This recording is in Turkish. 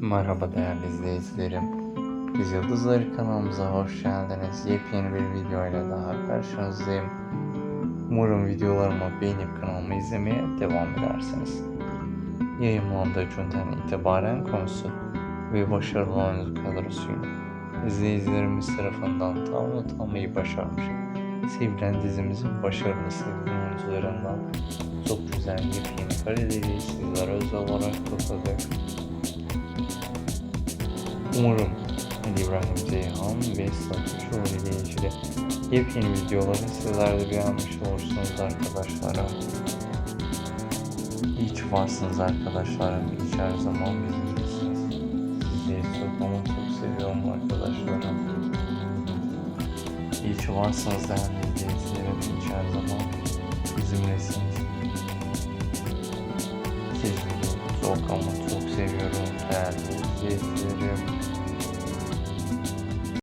Merhaba değerli izleyicilerim. Biz Yıldızları kanalımıza hoş geldiniz. Yepyeni bir video ile daha karşınızdayım. Umarım videolarımı beğenip kanalımı izlemeye devam edersiniz. Yayınlandığı günden itibaren konusu ve başarılı oyuncu kadrosuyla izleyicilerimiz tarafından tam tanımayı başarmış. Sevilen dizimizin başarılı sevilen oyuncularından çok güzel yepyeni kareleri sizlere özel olarak topladık. Umarım Ali İbrahim Ceyhan ve Satışoğlu ile ilgili yepyeni videoları sizler de beğenmiş olursunuz arkadaşlar. İyi ki varsınız arkadaşlarım. İyi ki her zaman bizimlesiniz. Sizleri çok ama çok seviyorum arkadaşlarım. İyi ki varsınız değerli izleyicilerim. İyi ki her zaman bizimlesiniz. Sizleri çok ama çok seviyorum değerli izleyicilerim.